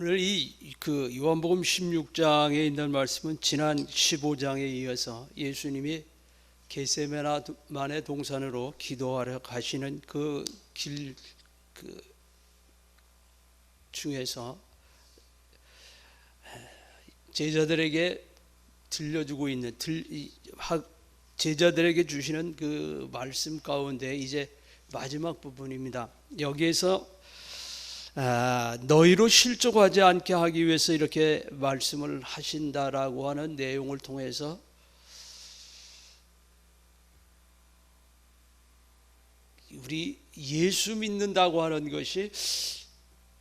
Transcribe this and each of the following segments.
오늘 이 그 요한복음 16장에 있는 말씀은 지난 15장에 이어서 예수님이 게세메나만의 동산으로 기도하러 가시는 그길그 중에서 제자들에게 들려주고 있는 제자들에게 주시는 그 말씀 가운데 이제 마지막 부분입니다. 여기에서 아, 너희로 실족하지 않게 하기 위해서 이렇게 말씀을 하신다라고 하는 내용을 통해서 우리 예수 믿는다고 하는 것이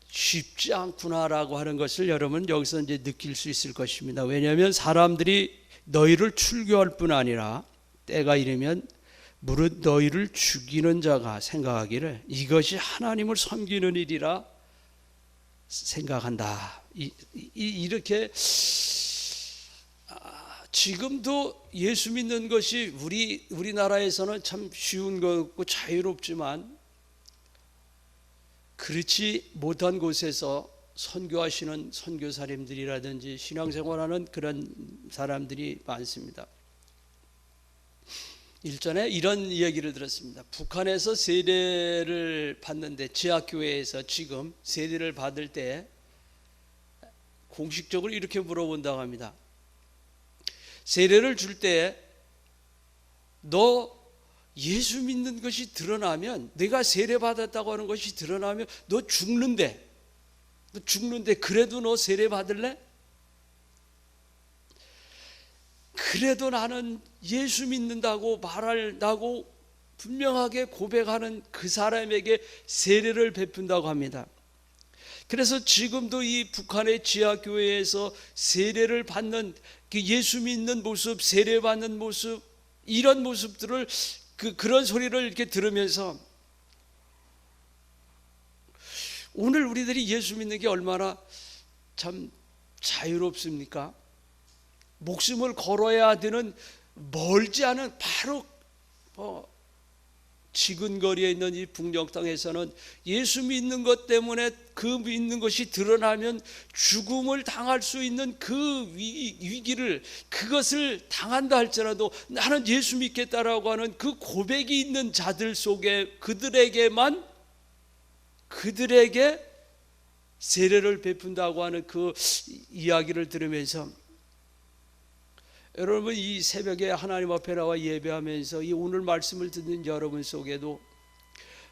쉽지 않구나라고 하는 것을 여러분 여기서 이제 느낄 수 있을 것입니다. 왜냐하면 사람들이 너희를 출교할 뿐 아니라 때가 이르면 무릇 너희를 죽이는 자가 생각하기를 이것이 하나님을 섬기는 일이라 생각한다. 이, 이, 렇게 아, 지금도 예수 믿는 것이 우리 우리나라에서는 참 쉬운 거고 자유롭지만 그렇지 못한 곳에서 선교하시는 선교사님들이라든지 신앙생활하는 그런 사람들이 많습니다. 일전에 이런 이야기를 들었습니다. 북한에서 세례를 받는데 지하교회에서 지금 세례를 받을 때 공식적으로 이렇게 물어본다고 합니다. 세례를 줄 때 너 예수 믿는 것이 드러나면 내가 세례 받았다고 하는 것이 드러나면 너 죽는데 너 죽는데 그래도 너 세례 받을래? 그래도 나는 예수 믿는다고 말한다고 분명하게 고백하는 그 사람에게 세례를 베푼다고 합니다. 그래서 지금도 이 북한의 지하교회에서 세례를 받는 그 예수 믿는 모습, 세례 받는 모습, 이런 모습들을 그 그런 소리를 이렇게 들으면서 오늘 우리들이 예수 믿는 게 얼마나 참 자유롭습니까? 목숨을 걸어야 되는 멀지 않은 바로 뭐 지근거리에 있는 이 북녘 땅에서는 예수 믿는 것 때문에 그 믿는 것이 드러나면 죽음을 당할 수 있는 그 위기, 위기를 그것을 당한다 할지라도 나는 예수 믿겠다라고 하는 그 고백이 있는 자들 속에 그들에게만 그들에게 세례를 베푼다고 하는 그 이야기를 들으면서 여러분 이 새벽에 하나님 앞에 나와 예배하면서 이 오늘 말씀을 듣는 여러분 속에도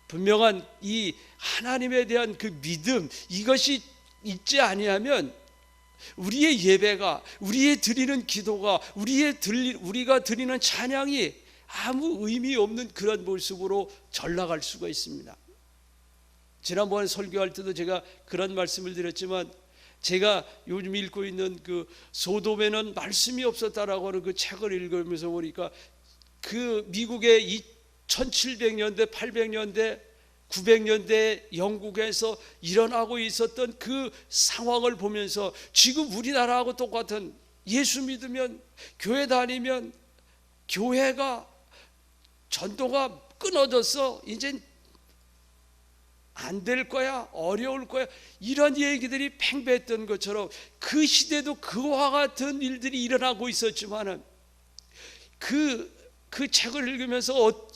분명한 이 하나님에 대한 그 믿음 이것이 있지 아니하면 우리의 예배가 우리의 드리는 기도가 우리의 들리, 우리가 드리는 찬양이 아무 의미 없는 그런 모습으로 전락할 수가 있습니다. 지난번 설교할 때도 제가 그런 말씀을 드렸지만 제가 요즘 읽고 있는 그 소돔에는 말씀이 없었다라고 하는 그 책을 읽으면서 보니까 그 미국의 1700년대, 800년대, 900년대 영국에서 일어나고 있었던 그 상황을 보면서 지금 우리나라하고 똑같은 예수 믿으면 교회 다니면 교회가 전도가 끊어져서 이제 안 될 거야, 어려울 거야, 이런 얘기들이 팽배했던 것처럼 그 시대도 그와 같은 일들이 일어나고 있었지만은 그, 그 책을 읽으면서 어,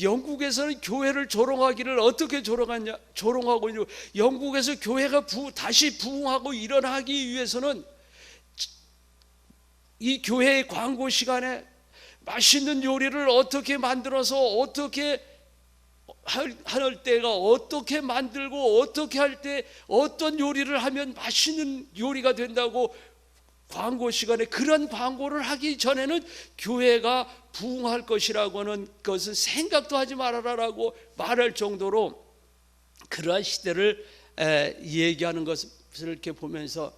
영국에서는 교회를 조롱하기를 어떻게 조롱하냐, 조롱하고 있냐, 영국에서 교회가 부, 다시 부흥하고 일어나기 위해서는 이 교회의 광고 시간에 맛있는 요리를 어떻게 만들어서 어떻게 할, 할 때가 어떻게 만들고 어떻게 할 때 어떤 요리를 하면 맛있는 요리가 된다고 광고 시간에 그런 광고를 하기 전에는 교회가 부흥할 것이라고 하는 것은 생각도 하지 말아라라고 말할 정도로 그러한 시대를 에, 얘기하는 것을 이렇게 보면서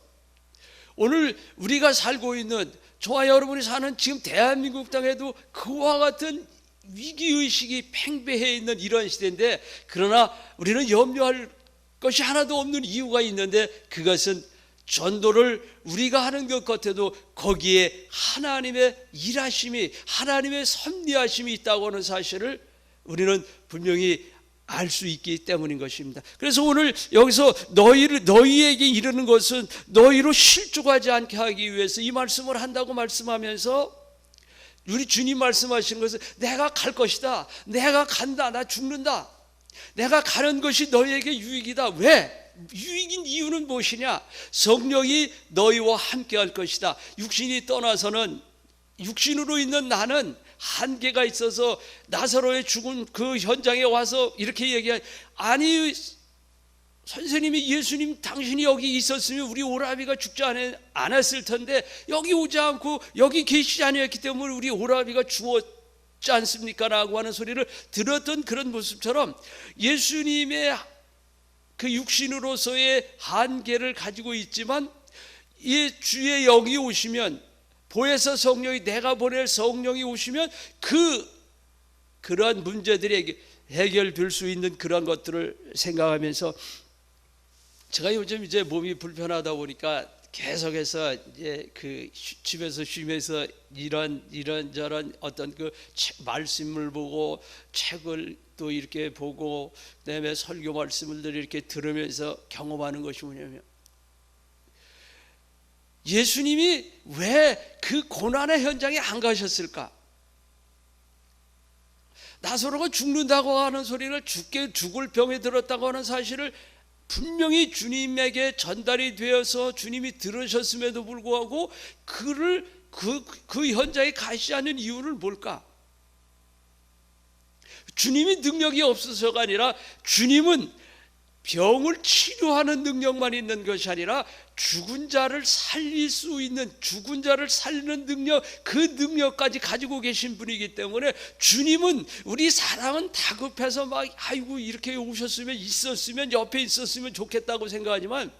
오늘 우리가 살고 있는 저와 여러분이 사는 지금 대한민국 땅에도 그와 같은 위기의식이 팽배해 있는 이런 시대인데 그러나 우리는 염려할 것이 하나도 없는 이유가 있는데 그것은 전도를 우리가 하는 것 같아도 거기에 하나님의 일하심이 하나님의 섭리하심이 있다고 하는 사실을 우리는 분명히 알 수 있기 때문인 것입니다. 그래서 오늘 여기서 너희를 너희에게 이르는 것은 너희로 실족하지 않게 하기 위해서 이 말씀을 한다고 말씀하면서 우리 주님 말씀하시는 것은 내가 갈 것이다. 내가 간다. 나 죽는다. 내가 가는 것이 너희에게 유익이다. 왜? 유익인 이유는 무엇이냐? 성령이 너희와 함께 할 것이다. 육신이 떠나서는 육신으로 있는 나는 한계가 있어서 나사로의 죽은 그 현장에 와서 이렇게 얘기해 아니 선생님이 예수님 당신이 여기 있었으면 우리 오라비가 죽지 않- 않았을 텐데 여기 오지 않고 여기 계시지 아니었기 때문에 우리 오라비가 죽었지 않습니까? 라고 하는 소리를 들었던 그런 모습처럼 예수님의 그 육신으로서의 한계를 가지고 있지만 이 주의 영이 오시면 보혜사 성령이 내가 보낼 성령이 오시면 그 그러한 문제들이 해결될 수 있는 그런 것들을 생각하면서 제가 요즘 이제 몸이 불편하다 보니까 계속해서 이제 그 쉬- 집에서 쉬면서 이런 이런 저런 어떤 그 책- 말씀을 보고 책을 또 이렇게 보고 그다음에 설교 말씀을 이렇게 들으면서 경험하는 것이 뭐냐면 예수님이 왜 그 고난의 현장에 안 가셨을까? 나사로가 죽는다고 하는 소리를 죽게 죽을 병에 들었다고 하는 사실을 분명히 주님에게 전달이 되어서 주님이 들으셨음에도 불구하고 그를 그, 그 현장에 가시지 않는 이유는 뭘까? 주님이 능력이 없어서가 아니라 주님은 병을 치료하는 능력만 있는 것이 아니라 죽은 자를 살릴 수 있는 죽은 자를 살리는 능력 그 능력까지 가지고 계신 분이기 때문에 주님은 우리 사람은 다급해서 막 아이고 이렇게 오셨으면 있었으면 옆에 있었으면 좋겠다고 생각하지만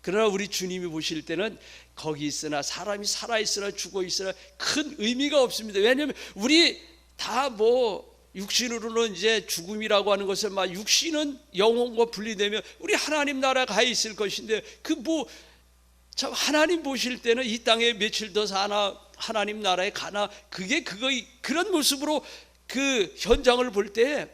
그러나 우리 주님이 보실 때는 거기 있으나 사람이 살아 있으나 죽어 있으나 큰 의미가 없습니다. 왜냐하면 우리 다뭐 육신으로는 이제 죽음이라고 하는 것은 막 육신은 영혼과 분리되면 우리 하나님 나라 가 있을 것인데 그 뭐 참 하나님 보실 때는 이 땅에 며칠 더 사나 하나님 나라에 가나 그게 그거 그런 모습으로 그 현장을 볼 때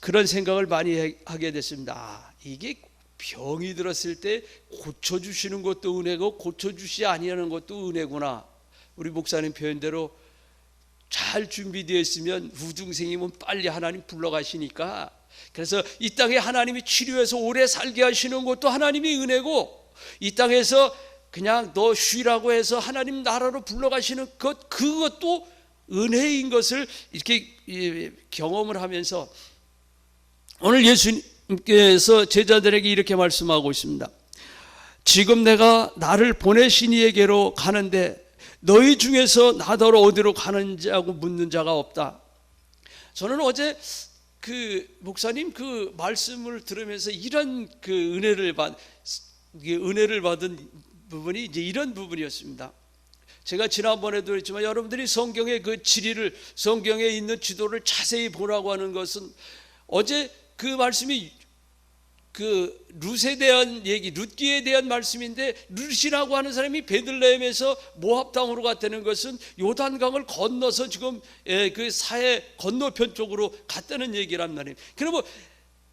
그런 생각을 많이 해- 하게 됐습니다. 아, 이게 병이 들었을 때 고쳐 주시는 것도 은혜고 고쳐 주시 아니하는 것도 은혜구나. 우리 목사님 표현대로 잘 준비되어 있으면 우중생이면 빨리 하나님 불러가시니까 그래서 이 땅에 하나님이 치료해서 오래 살게 하시는 것도 하나님이 은혜고 이 땅에서 그냥 너 쉬라고 해서 하나님 나라로 불러가시는 것 그것도 은혜인 것을 이렇게 이, 경험을 하면서 오늘 예수님께서 제자들에게 이렇게 말씀하고 있습니다. 지금 내가 나를 보내신 이에게로 가는데 너희 중에서 나더러 어디로 가는지 하고 묻는 자가 없다. 저는 어제 그 목사님 그 말씀을 들으면서 이런 그 은혜를 받 은혜를 받은 부분이 이제 이런 부분이었습니다. 제가 지난번에도 했지만 여러분들이 성경의 그 지리를 성경에 있는 지도를 자세히 보라고 하는 것은 어제 그 말씀이 그 룻에 대한 얘기, 룻기에 대한 말씀인데 룻이라고 하는 사람이 베들레헴에서 모압 땅으로 갔다는 것은 요단강을 건너서 지금 예, 그 사해 건너편 쪽으로 갔다는 얘기란 말이에요. 그러면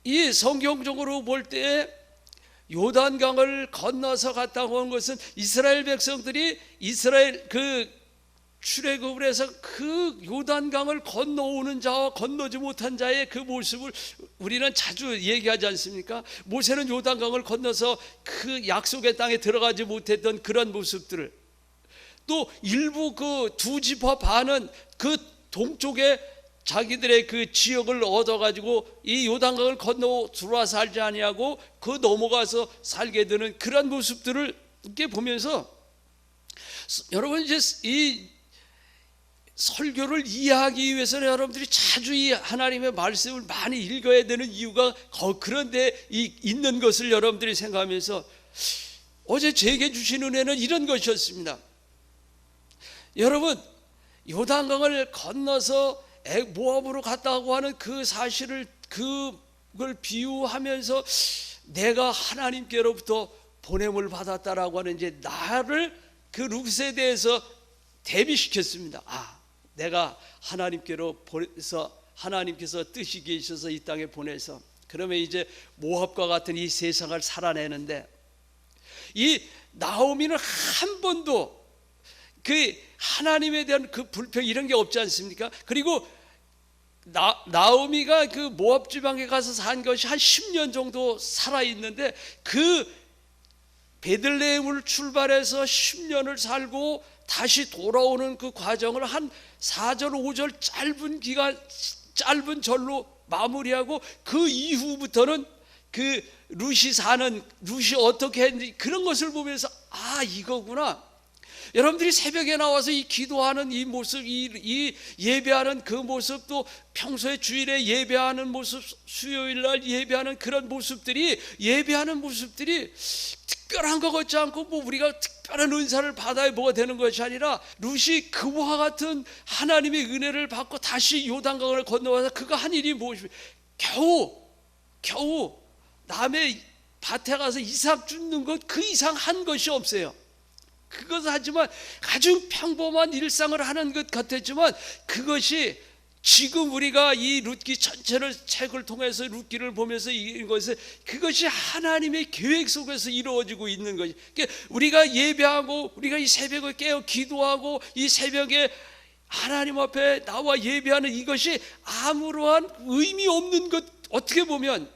이 성경적으로 볼 때 요단강을 건너서 갔다고 하는 것은 이스라엘 백성들이 이스라엘 그 출애굽을 해서 그 요단강을 건너오는 자와 건너지 못한 자의 그 모습을 우리는 자주 얘기하지 않습니까? 모세는 요단강을 건너서 그 약속의 땅에 들어가지 못했던 그런 모습들을 또 일부 그 두 지파 반은 그 동쪽에 자기들의 그 지역을 얻어가지고 이 요단강을 건너 들어와 살지 아니하고 그 넘어가서 살게 되는 그런 모습들을 이렇게 보면서 여러분 이제 이 설교를 이해하기 위해서는 여러분들이 자주 이 하나님의 말씀을 많이 읽어야 되는 이유가 그런데 있는 것을 여러분들이 생각하면서 어제 제게 주신 은혜는 이런 것이었습니다. 여러분 요단강을 건너서 모압으로 갔다고 하는 그 사실을 그걸 비유하면서 내가 하나님께로부터 보냄을 받았다라고 하는 이제 나를 그 룩스에 대해서 대비시켰습니다. 아 내가 하나님께로 보내서 하나님께서 뜻이 계셔서 이 땅에 보내서 그러면 이제 모압과 같은 이 세상을 살아내는데 이 나오미는 한 번도 그 하나님에 대한 그 불평 이런 게 없지 않습니까? 그리고 나, 나오미가 그 모압 지방에 가서 산 것이 한 10년 정도 살아 있는데 그 베들레헴을 출발해서 10년을 살고 다시 돌아오는 그 과정을 한 4절 5절 짧은 기간 짧은 절로 마무리하고 그 이후부터는 그 루시 사는 루시 어떻게 했는지 그런 것을 보면서 아 이거구나 여러분들이 새벽에 나와서 이 기도하는 이 모습, 이, 이 예배하는 그 모습도 평소에 주일에 예배하는 모습, 수요일 날 예배하는 그런 모습들이 예배하는 모습들이 특별한 것 같지 않고 뭐 우리가 특별한 은사를 받아야 뭐가 되는 것이 아니라 루시 그와 같은 하나님의 은혜를 받고 다시 요단강을 건너와서 그가 한 일이 무엇이며 겨우 겨우 남의 밭에 가서 이삭 줍는 것 그 이상 한 것이 없어요. 그것을 하지만 아주 평범한 일상을 하는 것 같았지만 그것이 지금 우리가 이 룻기 전체를 책을 통해서 룻기를 보면서 이것을 그것이 하나님의 계획 속에서 이루어지고 있는 것이 그러니까 우리가 예배하고 우리가 이 새벽을 깨어 기도하고 이 새벽에 하나님 앞에 나와 예배하는 이것이 아무러한 의미 없는 것 어떻게 보면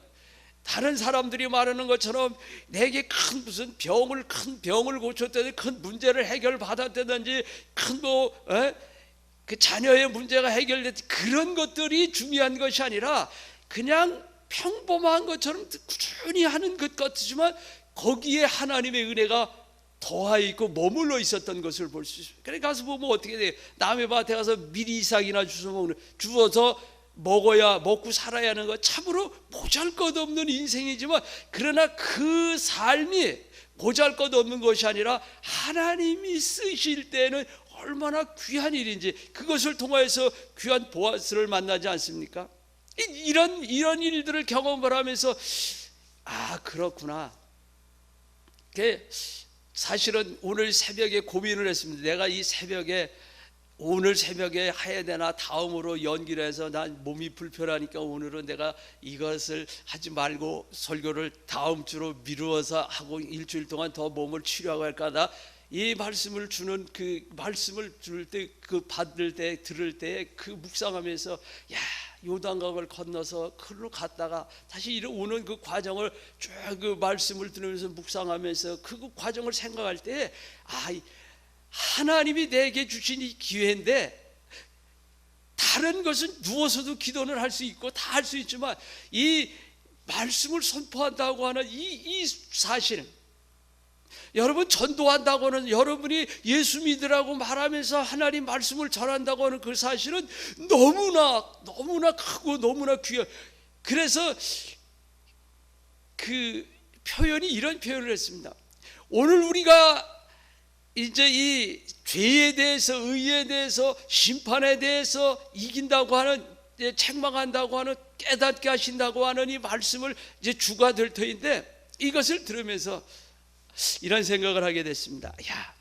다른 사람들이 말하는 것처럼 내게 큰 무슨 병을 큰 병을 고쳤다든지 큰 문제를 해결받았다든지 큰뭐그 자녀의 문제가 해결됐 그런 것들이 중요한 것이 아니라 그냥 평범한 것처럼 꾸준히 하는 것 같지만 거기에 하나님의 은혜가 더하 있고 머물러 있었던 것을 볼 수 있습니다. 그래 가서 보면 어떻게 돼? 남의 밭에 가서 미리 이삭이나 주워 먹는 주워서 먹어야 먹고 살아야 하는 거 참으로 보잘것없는 인생이지만 그러나 그 삶이 보잘것없는 것이 아니라 하나님이 쓰실 때는 얼마나 귀한 일인지 그것을 통하여서 귀한 보아스를 만나지 않습니까? 이런 이런 일들을 경험을 하면서 아 그렇구나. 사실은 오늘 새벽에 고민을 했습니다. 내가 이 새벽에 오늘 새벽에 해야 되나 다음으로 연기를 해서 난 몸이 불편하니까 오늘은 내가 이것을 하지 말고 설교를 다음 주로 미루어서 하고 일주일 동안 더 몸을 치료하고 할까다 이 말씀을 주는 그 말씀을 줄 때 그 받을 때 들을 때 그 묵상하면서 야 요단강을 건너서 그로 갔다가 다시 이러 오는 그 과정을 쭉 그 말씀을 들으면서 묵상하면서 그 과정을 생각할 때아 하나님이 내게 주신 이 기회인데 다른 것은 누워서도 기도를 할수 있고 다 할 수 있지만 이 말씀을 선포한다고 하는 이, 이 사실은 여러분 전도한다고 하는 여러분이 예수 믿으라고 말하면서 하나님 말씀을 전한다고 하는 그 사실은 너무나 너무나 크고 너무나 귀한 그래서 그 표현이 이런 표현을 했습니다. 오늘 우리가 이제 이 죄에 대해서 의에 대해서 심판에 대해서 이긴다고 하는 책망한다고 하는 깨닫게 하신다고 하는 이 말씀을 이제 주가 될 터인데 이것을 들으면서 이런 생각을 하게 됐습니다. 야,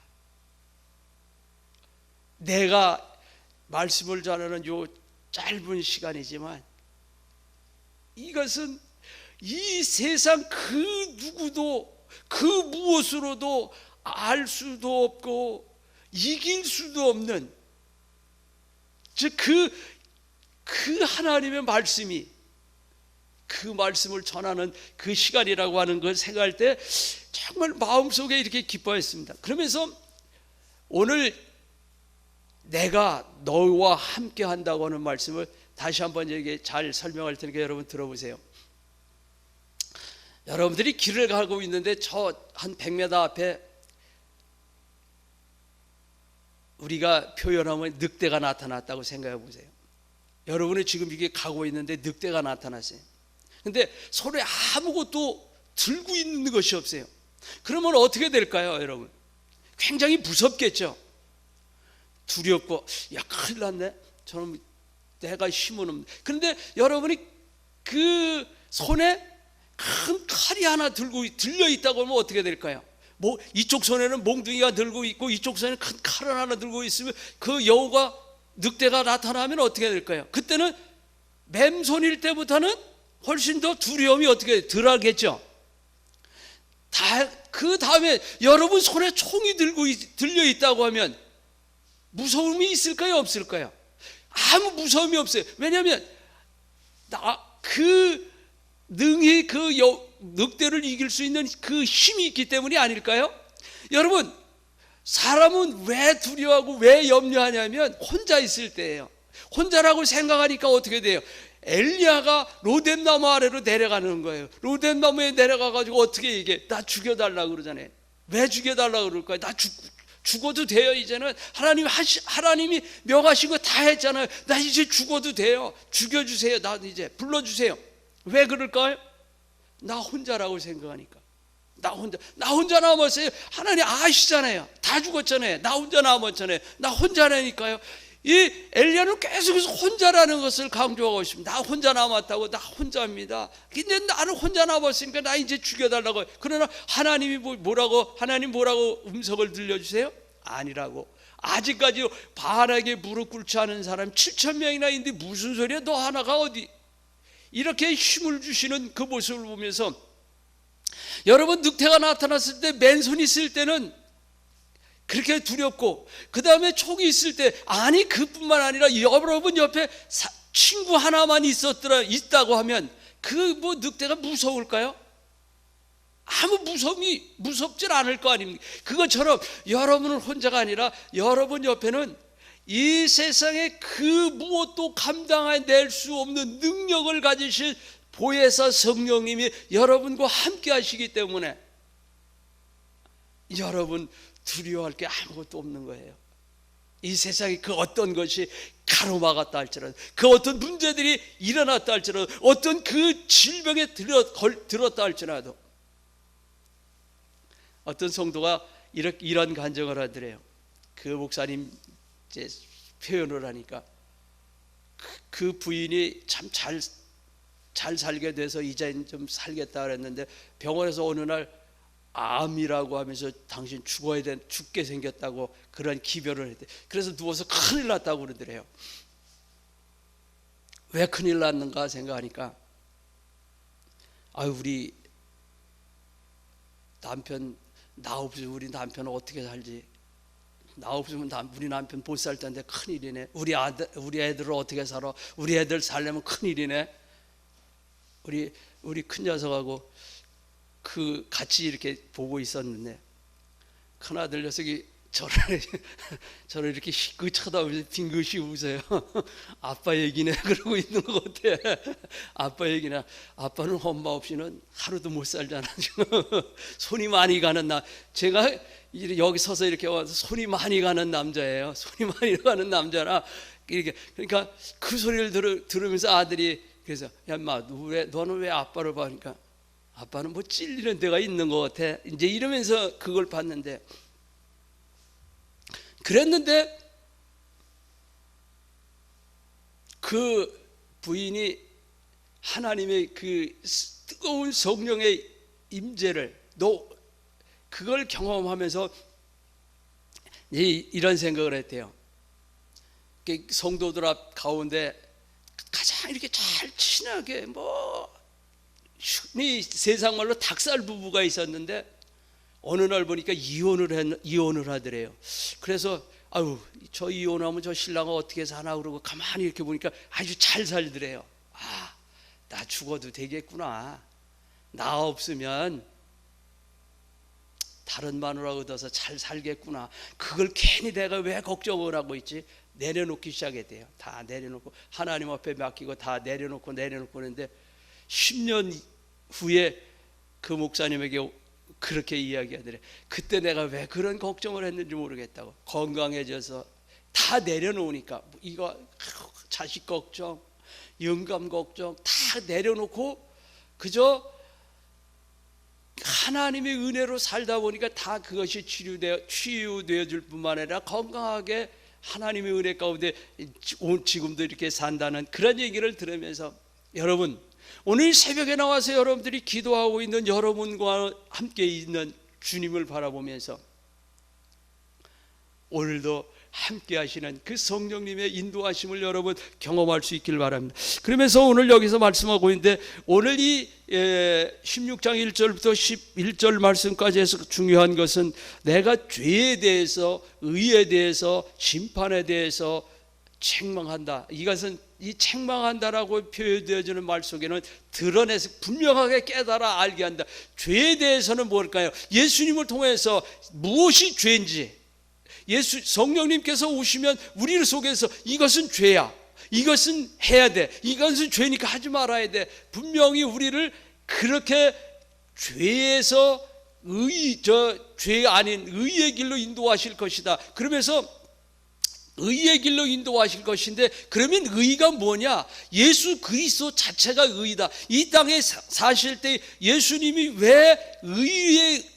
내가 말씀을 전하는 요 짧은 시간이지만 이것은 이 세상 그 누구도 그 무엇으로도 알 수도 없고 이길 수도 없는 즉그그 그 하나님의 말씀이 그 말씀을 전하는 그 시간이라고 하는 걸 생각할 때 정말 마음속에 이렇게 기뻐했습니다. 그러면서 오늘 내가 너와 함께 한다고 하는 말씀을 다시 한번 여기 잘 설명할 테니까 여러분 들어보세요. 여러분들이 길을 가고 있는데 저 한 100m 앞에 우리가 표현하면 늑대가 나타났다고 생각해 보세요. 여러분이 지금 이게 가고 있는데 늑대가 나타났어요. 근데 손에 아무것도 들고 있는 것이 없어요. 그러면 어떻게 될까요, 여러분? 굉장히 무섭겠죠. 두렵고 야 큰일 났네. 저는 내가 힘은 없는. 그런데 여러분이 그 손에 큰 칼이 하나 들고 들려 있다고 하면 어떻게 될까요? 뭐 이쪽 손에는 몽둥이가 들고 있고 이쪽 손에는 큰 칼을 하나 들고 있으면 그 여우가 늑대가 나타나면 어떻게 될까요? 그때는 맴손일 때부터는 훨씬 더 두려움이 어떻게 덜 하겠죠. 다, 그 다음에 여러분 손에 총이 들고 있- 들려 있다고 하면 무서움이 있을까요? 없을까요? 아무 무서움이 없어요. 왜냐하면 나, 그 능히 그 여- 늑대를 이길 수 있는 그 힘이 있기 때문이 아닐까요? 여러분 사람은 왜 두려워하고 왜 염려하냐면 혼자 있을 때예요. 혼자라고 생각하니까 어떻게 돼요? 엘리야가 로뎀나무 아래로 내려가는 거예요. 로뎀나무에 내려가 가지고 어떻게 이게 나 죽여 달라 그러잖아요. 왜 죽여 달라 그럴까요? 나 죽, 죽어도 돼요 이제는 하나님 하시, 하나님이 명하신 거 다 했잖아요. 나 이제 죽어도 돼요. 죽여주세요. 나 이제 불러주세요. 왜 그럴까요? 나 혼자라고 생각하니까. 나 혼자 나 혼자 남았어요. 하나님 아시잖아요. 다 죽었잖아요. 나 혼자 남았잖아요. 나 혼자라니까요. 이 엘리야는 계속해서 혼자라는 것을 강조하고 있습니다. 나 혼자 남았다고 나 혼자입니다. 근데 나는 혼자 남았으니까 나 이제 죽여달라고. 그러나 하나님이 뭐- 뭐라고 하나님 뭐라고 음성을 들려주세요? 아니라고. 아직까지 바알에게 무릎 꿇지 않은 사람 7천 명이나 있는데 무슨 소리야? 너 하나가 어디? 이렇게 힘을 주시는 그 모습을 보면서 여러분 늑대가 나타났을 때 맨손 있을 때는 그렇게 두렵고 그 다음에 총이 있을 때 아니 그뿐만 아니라 여러분 옆에 사- 친구 하나만 있었더라 있다고 하면 그 뭐 늑대가 무서울까요? 아무 무서움이 무섭질 않을 거 아닙니까? 그것처럼 여러분은 혼자가 아니라 여러분 옆에는 이 세상에 그 무엇도 감당해낼 수 없는 능력을 가지신 보혜사 성령님이 여러분과 함께 하시기 때문에 여러분 두려워할 게 아무것도 없는 거예요. 이 세상에 그 어떤 것이 가로막았다 할지라도 그 어떤 문제들이 일어났다 할지라도 어떤 그 질병에 들어, 걸, 들었다 할지라도 어떤 성도가 이렇게 이런 간증을 하더래요. 그 목사님 이제 표현을 하니까 그, 그 부인이 참 잘 잘 살게 돼서 이제 좀 살겠다 그랬는데 병원에서 어느 날 암이라고 하면서 당신 죽어야 된 죽게 생겼다고 그런 기별을 했대. 그래서 누워서 큰일 났다고 그러더래요. 왜 큰일 났는가 생각하니까 아 우리 남편 나 없으면 우리 남편은 어떻게 살지? 나 없으면 남- 우리 남편 못 살 텐데 큰 일이네. 우리 아들 우리 애들을 어떻게 살아? 우리 애들 살려면 큰 일이네. 우리 우리 큰 녀석하고 그 같이 이렇게 보고 있었는데 큰 아들 녀석이 저를 저를 이렇게 희끗 쳐다보면서 빙긋이 웃어요. 아빠 얘기네 그러고 있는 것 같아. 아빠 얘기나 아빠는 엄마 없이는 하루도 못 살잖아. 손이 많이 가는 나 제가 여기 서서 이렇게 와서 손이 많이 가는 남자예요. 손이 많이 가는 남자라 이렇게 그러니까 그 소리를 들으, 들으면서 아들이 그래서 야 인마 왜 너는 왜 아빠를 봐니까 아빠는 뭐 찔리는 데가 있는 것 같아. 이제 이러면서 그걸 봤는데 그랬는데 그 부인이 하나님의 그 뜨거운 성령의 임재를 너 그걸 경험하면서 이- 이런 생각을 했대요. 그 성도들 앞 가운데 가장 이렇게 잘 친하게 뭐이 세상 말로 닭살 부부가 있었는데 어느 날 보니까 이혼을 했, 이혼을 하더래요. 그래서 아유 저 이혼하면 저 신랑은 어떻게 사나 그러고 가만히 이렇게 보니까 아주 잘 살더래요. 아 나 죽어도 되겠구나. 나 없으면 다른 마누라 얻어서 잘 살겠구나. 그걸 괜히 내가 왜 걱정을 하고 있지? 내려놓기 시작했대요. 다 내려놓고 하나님 앞에 맡기고 다 내려놓고 내려놓고 그는데 10년 후에 그 목사님에게 그렇게 이야기하더래. 그때 내가 왜 그런 걱정을 했는지 모르겠다고. 건강해져서 다 내려놓으니까 이거 자식 걱정, 영감 걱정 다 내려놓고 그저 하나님의 은혜로 살다 보니까 다 그것이 치유되어 치유되어 줄 뿐만 아니라 건강하게 하나님의 은혜 가운데 온- 지금도 이렇게 산다는 그런 얘기를 들으면서 여러분 오늘 새벽에 나와서 여러분들이 기도하고 있는 여러분과 함께 있는 주님을 바라보면서 오늘도 함께 하시는 그 성령님의 인도하심을 여러분 경험할 수 있길 바랍니다. 그러면서 오늘 여기서 말씀하고 있는데 오늘 이 예, 16장 1절부터 11절 말씀까지 해서 중요한 것은 내가 죄에 대해서 의에 대해서 심판에 대해서 책망한다. 이것은 이 책망한다라고 표현되어지는 말 속에는 드러내서 분명하게 깨달아 알게 한다. 죄에 대해서는 뭘까요? 예수님을 통해서 무엇이 죄인지 예수 성령님께서 오시면 우리 속에서 이것은 죄야. 이것은 해야 돼. 이것은 죄니까 하지 말아야 돼. 분명히 우리를 그렇게 죄에서 의 저 죄 아닌 의의 길로 인도하실 것이다. 그러면서 의의 길로 인도하실 것인데 그러면 의가 뭐냐? 예수 그리스도 자체가 의다. 이 땅에 사- 사실 때 예수님이 왜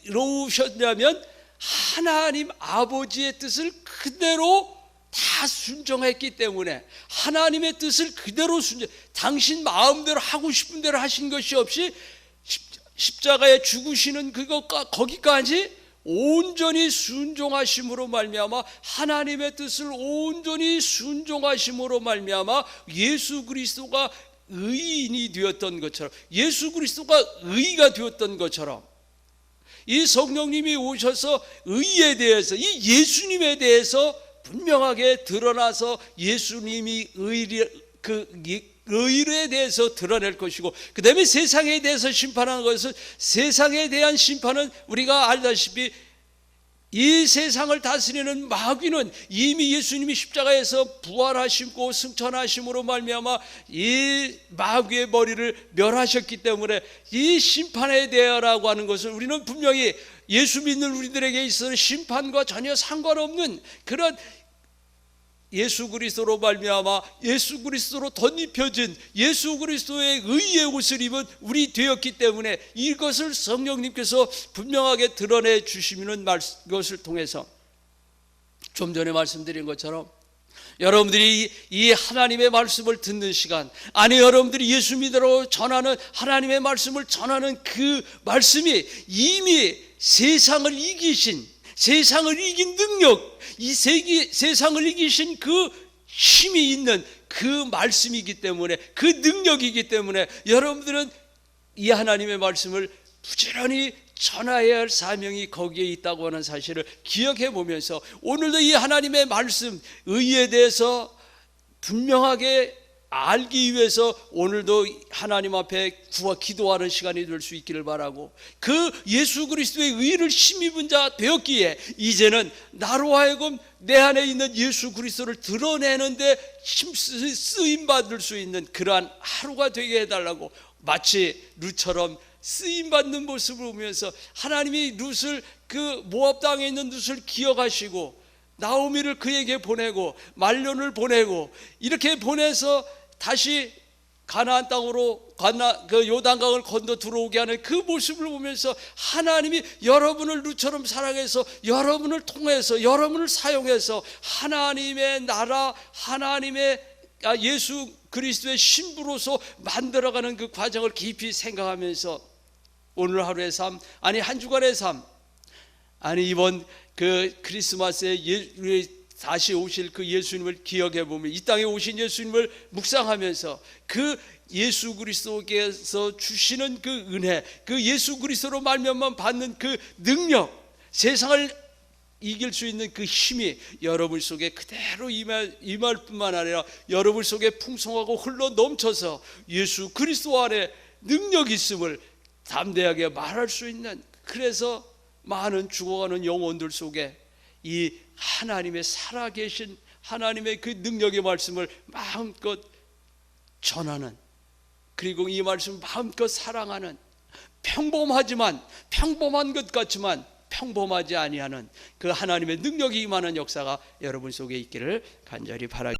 의로우셨냐면 하나님 아버지의 뜻을 그대로 다 순종했기 때문에 하나님의 뜻을 그대로 순종. 당신 마음대로 하고 싶은 대로 하신 것이 없이 십- 십자가에 죽으시는 그것과 거기까지 온전히 순종하심으로 말미암아 하나님의 뜻을 온전히 순종하심으로 말미암아 예수 그리스도가 의인이 되었던 것처럼 예수 그리스도가 의가 되었던 것처럼 이 성령님이 오셔서 의에 대해서 이 예수님에 대해서 분명하게 드러나서 예수님이 의리 그 이- 의에 대해서 드러낼 것이고 그 다음에 세상에 대해서 심판하는 것은 세상에 대한 심판은 우리가 알다시피 이 세상을 다스리는 마귀는 이미 예수님이 십자가에서 부활하시고 승천하심으로 말미암아 이 마귀의 머리를 멸하셨기 때문에 이 심판에 대하라고 하는 것을 우리는 분명히 예수 믿는 우리들에게 있어서 심판과 전혀 상관없는 그런 예수 그리스도로 말미암아 예수 그리스도로 덧입혀진 예수 그리스도의 의의 옷을 입은 우리 되었기 때문에 이것을 성령님께서 분명하게 드러내 주시는 말- 것을 통해서 좀 전에 말씀드린 것처럼 여러분들이 이- 이 하나님의 말씀을 듣는 시간 아니 여러분들이 예수 믿으러 전하는 하나님의 말씀을 전하는 그 말씀이 이미 세상을 이기신 세상을 이긴 능력 이 세기, 세상을 이기신 그 힘이 있는 그 말씀이기 때문에 그 능력이기 때문에 여러분들은 이 하나님의 말씀을 부지런히 전하여야 할 사명이 거기에 있다고 하는 사실을 기억해 보면서 오늘도 이 하나님의 말씀 의에 대해서 분명하게 알기 위해서 오늘도 하나님 앞에 구하 기도하는 시간이 될 수 있기를 바라고 그 예수 그리스도의 의를 힘입은 자 되었기에 이제는 나로 하여금 내 안에 있는 예수 그리스도를 드러내는데 쓰임 받을 수 있는 그러한 하루가 되게 해달라고 마치 룻처럼 쓰임 받는 모습을 보면서 하나님이 룻을 그 모압 땅에 있는 룻을 기억하시고 나오미를 그에게 보내고 말론을 보내고 이렇게 보내서 다시 가나안 땅으로 가나 그 요단강을 건너 들어오게 하는 그 모습을 보면서 하나님이 여러분을 누처럼 사랑해서 여러분을 통해서 여러분을 사용해서 하나님의 나라 하나님의 아, 예수 그리스도의 신부로서 만들어가는 그 과정을 깊이 생각하면서 오늘 하루의 삶 아니 한 주간의 삶 아니 이번 그 크리스마스에 예, 다시 오실 그 예수님을 기억해 보면 이 땅에 오신 예수님을 묵상하면서 그 예수 그리스도께서 주시는 그 은혜, 그 예수 그리스도로 말면만 받는 그 능력, 세상을 이길 수 있는 그 힘이 여러분 속에 그대로 임할, 임할 뿐만 아니라 여러분 속에 풍성하고 흘러 넘쳐서 예수 그리스도 안에 능력이 있음을 담대하게 말할 수 있는 그래서 많은 죽어가는 영혼들 속에 이 하나님의 살아계신 하나님의 그 능력의 말씀을 마음껏 전하는 그리고 이 말씀 마음껏 사랑하는 평범하지만 평범한 것 같지만 평범하지 아니하는 그 하나님의 능력이 임하는 역사가 여러분 속에 있기를 간절히 바라.